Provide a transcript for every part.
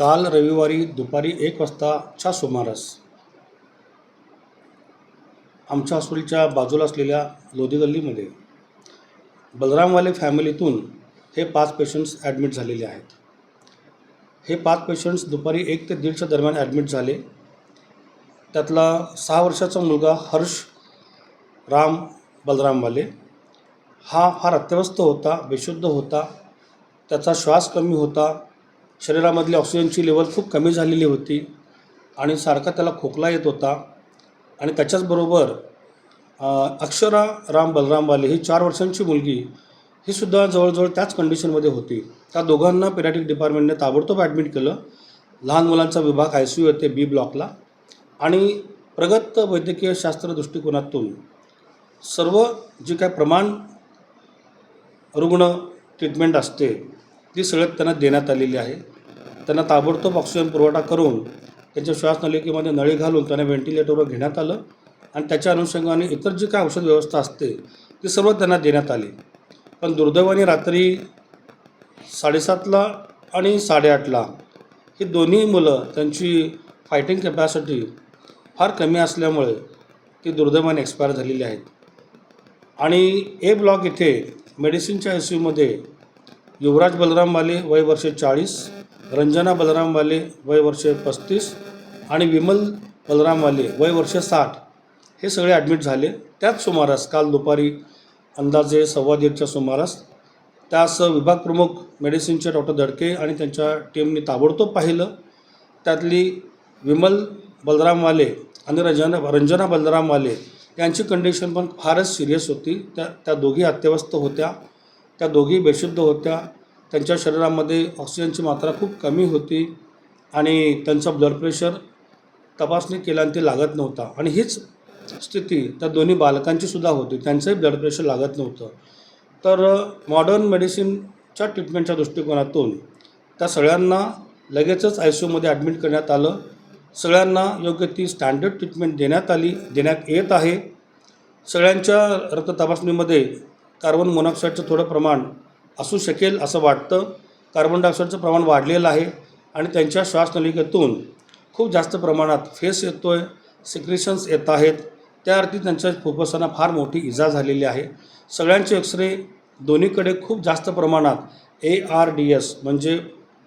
काल रविवारी दुपारी एक वाजताच्या सुमारास आमच्या हॉस्पिटलच्या बाजूला असलेल्या लोधी गल्लीमध्ये बलरामवाले फॅमिलीतून हे पाच पेशंट्स ॲडमिट झालेले आहेत. हे पाच पेशंट्स दुपारी एक ते दीडच्या दरम्यान ॲडमिट झाले. त्यातला सहा वर्षाचा मुलगा हर्ष राम बलरामवाले हा फार अत्यवस्थ होता बेशुद्ध होता. त्याचा श्वास कमी होता. शरीरामधली ऑक्सिजनची लेवल खूप कमी झालेली होती आणि सारखा त्याला खोकला येत होता. आणि त्याच्याचबरोबर अक्षरा राम बलरामवाले ही चार वर्षांची मुलगी ही सुद्धा जवळजवळ त्याच कंडिशनमध्ये होती. त्या दोघांना पेडॅटिक डिपार्टमेंटने ताबडतोब ॲडमिट केलं. लहान मुलांचा विभाग आय सी यू येते बी ब्लॉकला आणि प्रगत वैद्यकीय शास्त्र दृष्टिकोनातून सर्व जी काय प्रमाण रुग्ण ट्रीटमेंट असते ती सगळ्यात त्यांना देण्यात आलेली आहे. त्यांना ताबडतोब ऑक्सिजन पुरवठा करून त्यांच्या श्वासनलिकेमध्ये नळी घालून त्यांना व्हेंटिलेटरवर घेण्यात आलं आणि त्याच्या अनुषंगाने इतर जी काय औषध व्यवस्था असते ती सर्व त्यांना देण्यात आली. पण दुर्दैवाने रात्री साडेसातला आणि साडेआठला ही दोन्ही मुलं त्यांची फायटिंग कॅपॅसिटी फार कमी असल्यामुळे ती दुर्दैवाने एक्सपायर झालेली आहेत. आणि ए ब्लॉक इथे मेडिसिनच्या एस यूमध्ये युवराज बलराम वाले वय वर्ष चाळीस रंजना बलराम वाले वय वर्ष पस्तीस आणि विमल बलराम वाले वय वर्ष साठ हे सगळे ॲडमिट झाले. त्याच सुमारास काल दुपारी अंदाजे सव्वा दीडच्या सुमारास त्यास विभाग प्रमुख मेडिसिनचे डॉक्टर दडके आणि त्यांच्या टीमने ताबडतोब पाहिलं. त्यातली विमल बलराम वाले आणि रंजना रंजना बलराम वाले यांची कंडिशन पण फारच सिरियस होती. त्या त्या दोघी अत्यवस्थ होत्या. त्या दोघी बेशुद्ध होत्या. त्यांच्या शरीरामध्ये ऑक्सिजनची मात्रा खूप कमी होती आणि त्यांचं ब्लड प्रेशर तपासणी केल्याने ते लागत नव्हता. आणि हीच स्थिती त्या दोन्ही बालकांची सुद्धा होती. त्यांचंही ब्लड प्रेशर लागत नव्हतं. तर मॉडर्न मेडिसिनच्या ट्रीटमेंटच्या दृष्टिकोनातून त्या सगळ्यांना लगेचच आय सी यूमध्ये ॲडमिट करण्यात आलं. सगळ्यांना योग्य ती स्टँडर्ड ट्रीटमेंट देण्यात आली देण्यात येत आहे. सगळ्यांच्या रक्त तपासणीमध्ये कार्बन मोनॉक्साईडचं थोडं प्रमाण असू शकेल असं वाटतं. कार्बन डायऑक्साईडचं प्रमाण वाढलेलं आहे आणि त्यांच्या श्वासनलिकेतून खूप जास्त प्रमाणात फेस येतो आहे सिक्रेशन्स येत आहेत. त्या अर्थी त्यांच्या फुफ्फुसांना फार मोठी इजा झालेली आहे. सगळ्यांचे एक्सरे दोन्हीकडे खूप जास्त प्रमाणात ए आर डी एस म्हणजे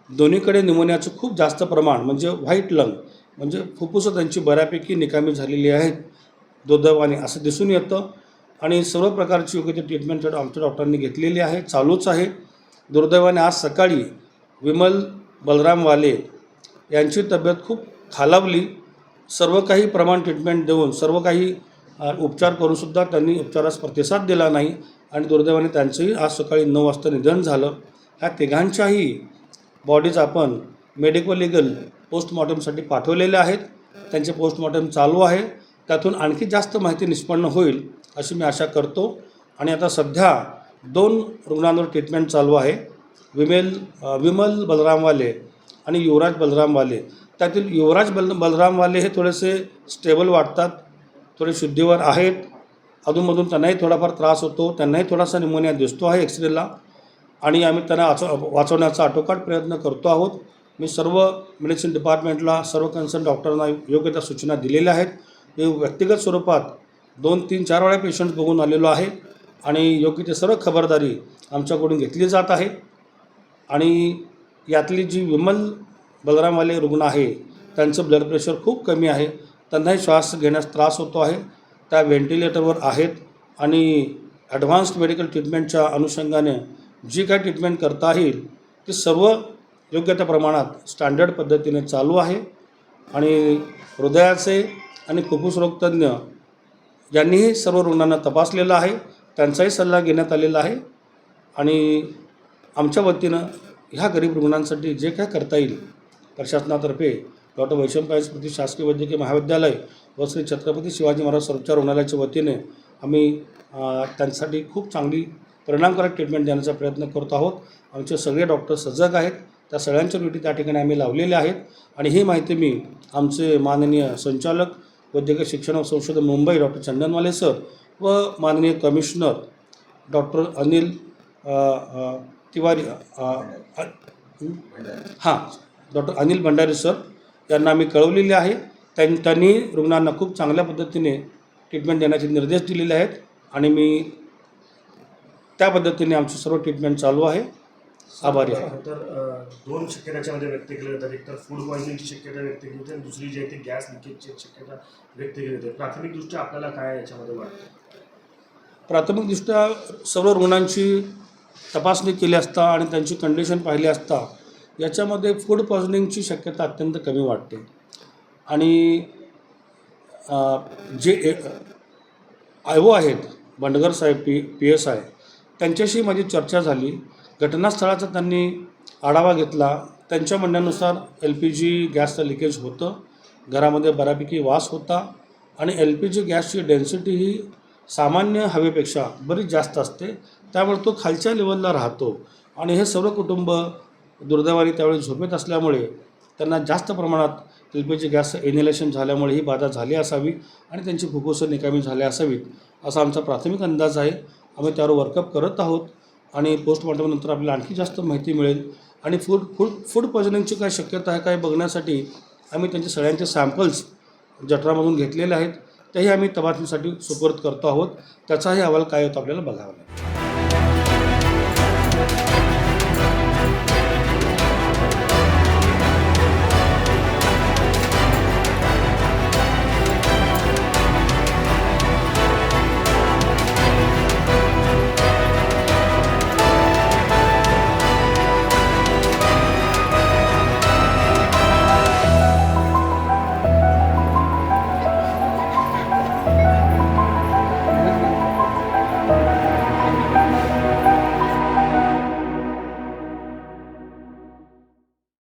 दोन्हीकडे निमोनियाचं खूप जास्त प्रमाण म्हणजे व्हाईट लंग म्हणजे फुफ्फुसं त्यांची बऱ्यापैकी निकामी झालेली आहेत. दुर्दैवाने असं दिसून येतं. आणि सर्व प्रकारची योग्य ती ट्रीटमेंट आमच्या डॉक्टरांनी घेतलेली आहे चालूच आहे. दुर्दैवाने आज सकाळी विमल बलराम वाले यांची तब्येत खूप खालावली. सर्व काही प्रमाण ट्रीटमेंट देऊन सर्व काही उपचार करूनसुद्धा त्यांनी उपचारास प्रतिसाद दिला नाही आणि दुर्दैवाने त्यांचंही आज सकाळी नऊ वाजता निधन झालं. ह्या तिघांच्याही बॉडीज आपण मेडिको लिगल पोस्टमॉर्टमसाठी पाठवलेल्या आहेत. त्यांचे पोस्टमॉर्टम चालू आहे. त्यातून आणखी जास्त माहिती निष्पन्न होईल. अशी मी आशा करतो. आणि आता सध्या दोन रुग्णांवर ट्रीटमेंट चालू आहे. विमेल विमल बलरामवाले आणि युवराज बलरामवाले. त्यातील युवराज बल बलरामवाले हे थोडेसे स्टेबल वाटतात थोडे शुद्धीवर आहेत. अधूनमधून त्यांनाही थोडाफार त्रास होतो त्यांनाही थोडासा निमोनिया दिसतो आहे एक्सरेला आणि आम्ही त्यांना वाचव वाचवण्याचा आटोकाट प्रयत्न करतो आहोत. मी सर्व मेडिसिन डिपार्टमेंटला सर्व कन्सर्न डॉक्टरांना योग्य त्या सूचना दिलेल्या आहेत. मी व्यक्तिगत स्वरूपात दोन तीन चार वेळा पेशंट बघून आलेलो आहे आणि योग्य ते सर्व खबरदारी आमच्याकडून घेतली जात आहे. आणि यातली जी विमल बलरामवाले रुग्ण आहे त्यांचं ब्लड प्रेशर खूप कमी आहे. त्यांनाही श्वास घेण्यास त्रास होतो आहे. त्या व्हेंटिलेटरवर आहेत आणि ॲडव्हान्स्ड मेडिकल ट्रीटमेंटच्या अनुषंगाने जी काय ट्रीटमेंट करता येईल ती सर्व योग्य त्या प्रमाणात स्टँडर्ड पद्धतीने चालू आहे. आणि हृदयाचे आणि फुफ्फुस रोगतज्ञ ज्यांनीही सर्व रुग्णांना तपासलेलं आहे त्यांचाही सल्ला घेण्यात आलेला आहे आणि आमच्या वतीनं ह्या गरीब रुग्णांसाठी जे काय करता येईल प्रशासनातर्फे डॉक्टर वैशंपाय स्मृती शासकीय वैद्यकीय महाविद्यालय व श्री छत्रपती शिवाजी महाराज सर्वोपचार रुग्णालयाच्या वतीने आम्ही त्यांच्यासाठी खूप चांगली परिणामकारक ट्रीटमेंट देण्याचा प्रयत्न करत आहोत. आमचे सगळे डॉक्टर सजग आहेत. त्या सगळ्यांच्या ड्युटी त्या ठिकाणी आम्ही लावलेल्या आहेत. आणि ही माहिती मी आमचे माननीय संचालक वैद्यकीय शिक्षण व संशोधन मुंबई डॉक्टर चंदनवाले सर व माननीय कमिशनर डॉक्टर अनिल तिवारी हां डॉक्टर अनिल भंडारी सर यांना आम्ही कळवलेले आहे. त्यां त्यांनी रुग्णांना खूप चांगल्या पद्धतीने ट्रीटमेंट देण्याचे निर्देश दिलेले आहेत आणि मी त्या पद्धतीने आमची सर्व ट्रीटमेंट चालू आहे. आभारी आहे. तर दोन शक्यता याच्यामध्ये व्यक्त केल्या जातात. एक तर फूड पॉयझनिंगची शक्यता व्यक्त केली होती आणि दुसरी जी आहे ती गॅस लिकेजची शक्यता व्यक्त केली होती प्राथमिकदृष्ट्या आपल्याला काय याच्यामध्ये वाटतं? प्राथमिकदृष्ट्या सर्व रुग्णांची तपासणी केली असता आणि त्यांची कंडिशन पाहिली असता याच्यामध्ये फूड पॉयझनिंगची शक्यता अत्यंत कमी वाटते. आणि जे आय ओ आहेत बंडगर साहेब पी पी एस आय त्यांच्याशी माझी चर्चा झाली. घटनास्थळाचा त्यांनी आढावा घेतला. त्यांच्या म्हणण्यानुसार एल पी जी गॅसचं लिकेज होतं. घरामध्ये बऱ्यापैकी वास होता आणि एल पी जी गॅसची डेन्सिटी ही सामान्य हवेपेक्षा बरीच जास्त असते. त्यामुळे तो खालच्या लेवलला राहतो आणि हे सर्व कुटुंब दुर्दैवाने त्यावेळी झोपेत असल्यामुळे त्यांना जास्त प्रमाणात एल पी जी गॅसचं एनिलेशन झाल्यामुळे ही बाधा झाली असावी आणि त्यांची फुफ्फुसं निकामी झाली असावीत असा आमचा प्राथमिक अंदाज आहे. आम्ही त्यावर वर्कअप करत आहोत. आणि पोस्टमॉर्टमनंतर आपल्याला आणखी जास्त माहिती मिळेल. आणि फूड फूड फूड पॉयझनिंगची काय शक्यता आहे काय बघण्यासाठी आम्ही त्यांचे सगळ्यांचे सॅम्पल्स जठरामधून घेतलेले आहेत. तेही आम्ही तपासणीसाठी सुपूर्द करतो आहोत. त्याचाही अहवाल काय होतो आपल्याला बघावा लागेल.